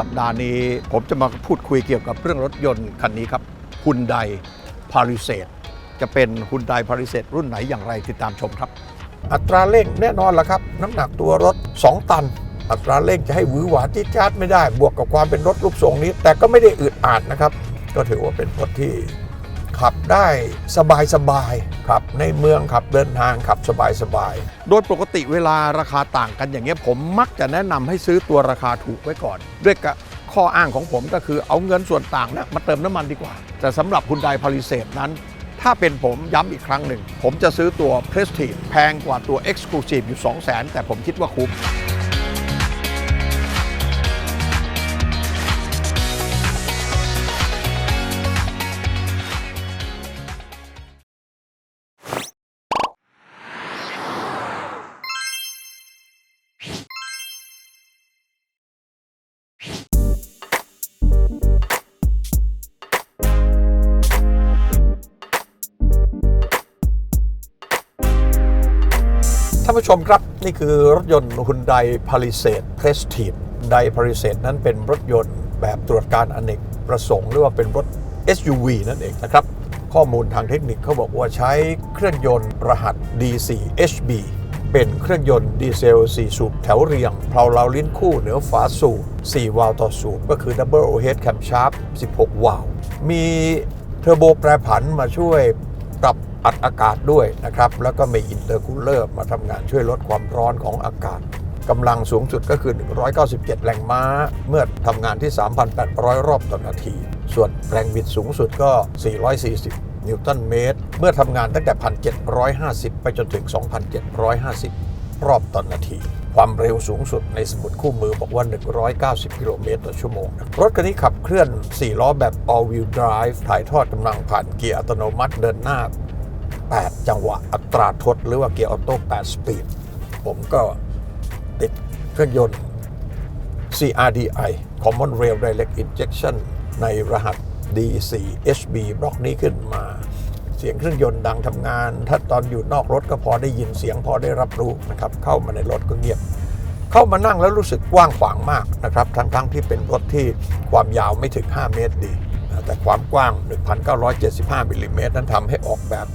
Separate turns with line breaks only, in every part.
สัปดาห์นี้ ผมจะมาพูดคุยเกี่ยวกับเรื่องรถยนต์คันนี้ครับฮุนไดพาริเซตจะเป็นฮุนไดพาริเซตรุ่นไหนอย่างไรติดตามชมครับ อัตราเร่งแน่นอนละครับ น้ำหนักตัวรถ 2 ตัน อัตราเร่งจะให้หวือหวาที่จาดไม่ได้ บวกกับความเป็นรถรูปทรงนี้ แต่ก็ไม่ได้อึดอัดนะครับ ก็ถือว่าเป็นรถที่ ขับได้สบายสบายๆขับในเมืองขับเดินทางขับสบายสบายๆโดยปกติเวลาราคาต่างกันอย่างเงี้ยผมมักจะแนะนำให้ซื้อตัวราคาถูกไว้ก่อน ด้วยกะข้ออ้างของผมก็คือเอาเงินส่วนต่างเนะมาเติมน้ำมันดีกว่า แต่สำหรับคุณไดพาริเซตนั้น ถ้าเป็นผมย้ำอีกครั้งหนึ่ง ผมจะซื้อตัว Prestige แพงกว่าตัว Exclusive อยู่ 2 0 0 0 0 0แต่ผมคิดว่าคุ้มานผู้ชมครับนี่คือรถยนต์ Hyundai Palisade Prestige Hyundai Palisade นั้นเป็นรถยนต์แบบตรวจการอเนกประสงค์ หรือว่าเป็นรถ SUV นั่นเองนะครับ ข้อมูลทางเทคนิคเขาบอกว่าใช้เครื่องยนต์รหัส D4HB เป็นเครื่องยนต์ดีเซล 4 สูบแถวเรียงเพลาเราลิ้นคู่เหนือฝาสูบ4 วาล์วต่อสูบก็คือ Double Overhead Camshaft 16 วาล์วมีเทอร์โบแปรผันมาช่วยปรับ อัดอากาศด้วยนะครับ แล้วก็มีอินเตอร์คูลเลอร์มาทำงานช่วยลดความร้อนของอากาศกำลังสูงสุดก็คือ 197 แรงม้า เมื่อทำงานที่ 3,800 รอบต่อนาที ส่วนแรงบิดสูงสุดก็ 440 นิวตันเมตร เมื่อทำงานตั้งแต่ 1,750 ไปจนถึง 2,750 รอบต่อนาที ความเร็วสูงสุดในสมุดคู่มือบอกว่า 190 กิโลเมตรต่อชั่วโมง รถคันนี้ขับเคลื่อน 4 ล้อแบบ all wheel drive ถ่ายทอดกำลังผ่านเกียร์อัตโนมัติเดินหน้า 8 จังหวะอัตราทดหรือว่าเกียร์ออโต้8สปีด ผมก็ติดเครื่องยนต์ CRDI Common Rail Direct Injection ในรหัส D4HB บล็อกนี้ขึ้นมา เสียงเครื่องยนต์ดังทำงาน ถ้าตอนอยู่นอกรถก็พอได้ยินเสียงพอได้รับรู้นะครับ เข้ามาในรถก็เงียบ เข้ามานั่งแล้วรู้สึกกว้างขวางมากนะครับ ทั้งๆทที่เป็นรถที่ความยาวไม่ถึง 5 เมตรดี แต่ความกว้าง 1,975มิลลิเมตรนั้นทำให้ออกแบบ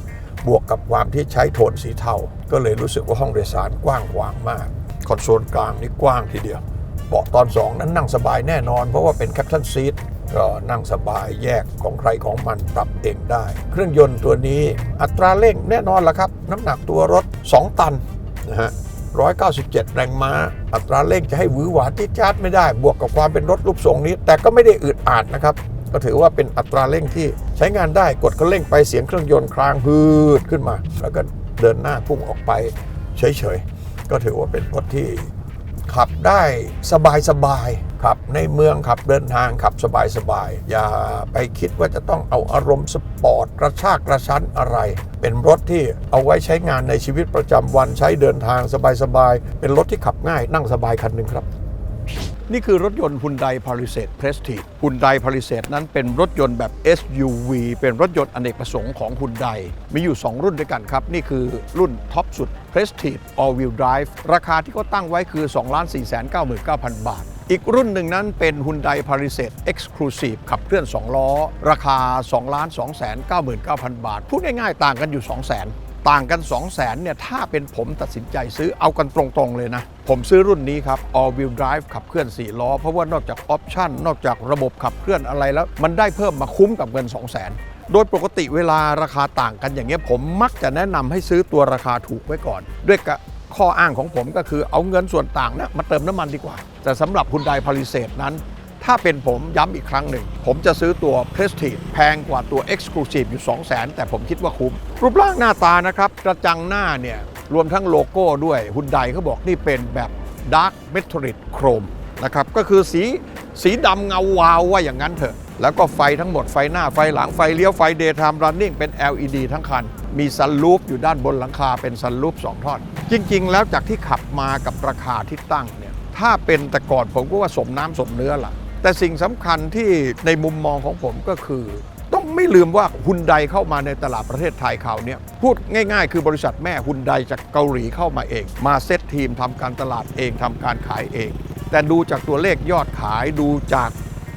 บวกกับความที่ใช้โทนสีเทา ก็เลยรู้สึกว่าห้องโดยสารกว้างขวางมาก คอนโซลกลางนี่กว้างทีเดียว เบาะตอน 2 นั้นนั่งสบายแน่นอน เพราะว่าเป็นแคป t ั i นซีทก็นั่งสบายแยกของใครของมันปรับเองได้ เครื่องยนต์ตัวนี้อัตราเร่งแน่นอนละครับ น้ำหนักตัวรถ 2 ตันนะฮะ197 แรงม้า อัตราเร่งจะให้หวือหวาจี๊ดจ๊าดไม่ได้ บวกกับความเป็นรถรูปทรงนี้ แต่ก็ไม่ได้อึดอัดนะครับ ก็ถือว่าเป็นอัตราเร่งที่ใช้งานได้กดคันเร่งไปเสียงเครื่องยนต์คลางพืดขึ้นมา แล้วก็เดินหน้าพุ่งออกไปเฉยๆ ก็ถือว่าเป็นรถที่ขับได้สบายๆขับในเมืองขับเดินทางขับสบายสบายๆอย่าไปคิดว่าจะต้องเอาอารมณ์สปอร์ตกระชากกระชั้นอะไร เป็นรถที่เอาไว้ใช้งานในชีวิตประจำวันใช้เดินทางสบายๆเป็นรถที่ขับง่ายนั่งสบายคันหนึ่งครับ นี่คือรถยนต์ Hyundai Palisade Prestige Hyundai Palisade นั้นเป็นรถยนต์แบบ SUV เป็นรถยนต์อเนกประสงค์ของ Hyundai มีอยู่ 2 รุ่นด้วยกันครับ นี่คือรุ่นท็อปสุด Prestige All Wheel Drive ราคาที่เขาตั้งไว้คือ 2,499,000 บาท อีกรุ่นหนึ่งนั้นเป็น Hyundai Palisade Exclusive ขับเคลื่อน 2 ล้อ ราคา 2,299,000 บาท พูดง่ายๆ ต่างกันอยู่ 2,000 0 ต่างกัน 2 0 0แสนเนี่ยถ้าเป็นผมตัดสินใจซื้อเอากันตรงๆเลยนะ ผมซื้อรุ่นนี้ครับ All Wheel Drive ขับเคลื่อน 4 ล้อ เพราะว่านอกจากออปชั่นนอกจากระบบขับเคลื่อนอะไรแล้ว มันได้เพิ่มมาคุ้มกับเงิน 2 0 0แสนโดยปกติเวลาราคาต่างกันอย่างเงี้ยผมมักจะแนะนำให้ซื้อตัวราคาถูกไว้ก่อน ด้วยกะข้ออ้างของผมก็คือเอาเงินส่วนต่างนะมาเติมน้ำมันดีกว่า แต่สำหรับคุณไดพาริเซตนั้น ถ้าเป็นผมย้ำอีกครั้งหนึ่ง ผมจะซื้อตัว Prestige แพงกว่าตัว Exclusive อยู่ 2 0 0 0 0 0 แต่ผมคิดว่าคุ้ม รูปร่างหน้าตานะครับ กระจังหน้าเนี่ย รวมทั้งโลโก้ด้วยฮุนไดเขาบอกนี่เป็นแบบ Dark Metallic Chrome นะครับ ก็คือสีสีดำเงาวาวว่าอย่างนั้นเถอะ แล้วก็ไฟทั้งหมดไฟหน้าไฟหลังไฟเลี้ยวไฟ Daytime Running เป็น LED ทั้งคัน มีซันลูปอยู่ด้านบนหลังคาเป็นซันลูป2ท่อน จริง ๆ แล้วจากที่ขับมากับราคาที่ตั้งเนี่ยถ้าเป็นแต่ก่อนผมก็ว่าสมน้ำสมเนื้อละ แต่สิ่งสำคัญที่ในมุมมองของผมก็คือ ต้องไม่ลืมว่าฮุนไดเข้ามาในตลาดประเทศไทยคราวนี้พูดง่ายๆ คือบริษัทแม่ฮุนไดจากเกาหลีเข้ามาเอง มาเซตทีมทำการตลาดเองทำการขายเอง แต่แต่ดูจากตัวเลขยอดขายดูจาก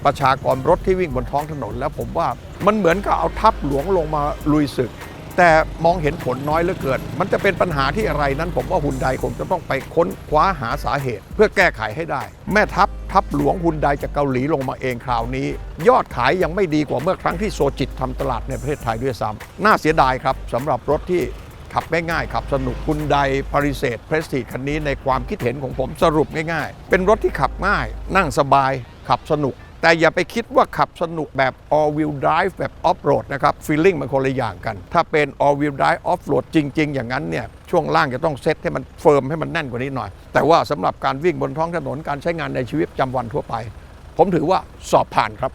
ประชากรรถที่วิ่งบนท้องถนน แล้วผมว่ามันเหมือนกับเอาทัพหลวงลงมาลุยศึก แต่มองเห็นผลน้อยเหลือเกิน มันจะเป็นปัญหาที่อะไรนั้นผมว่าฮุนไดคงจะต้องไปค้นคว้าหาสาเหตุ เพื่อแก้ไขให้ได้ แม่ทัพทัพหลวงฮุนไดจากเกาหลีลงมาเองคราวนี้ ยอดขายยังไม่ดีกว่าเมื่อครั้งที่โซจิตทำตลาดในประเทศไทยด้วยซ้ำน่าเสียดายครับสำหรับรถที่ขับง่ายๆขับสนุกฮุนไดพาริเซตเพรสทีคันนี้ในความคิดเห็นของผมสรุปง่ายๆ เป็นรถที่ขับง่าย นั่งสบายขับสนุก แต่อย่าไปคิดว่าขับสนุกแบบ all wheel drive แบบ off road นะครับ feeling มันคนละอย่างกัน ถ้าเป็น all wheel drive off road จริง ๆ อย่างนั้นเนี่ย ช่วงล่างจะต้องเซ็ตให้มันเฟิร์มให้มันแน่นกว่านี้หน่อย แต่ว่าสำหรับการวิ่งบนท้องถนนการใช้งานในชีวิตประจำวันทั่วไป ผมถือว่าสอบผ่านครับ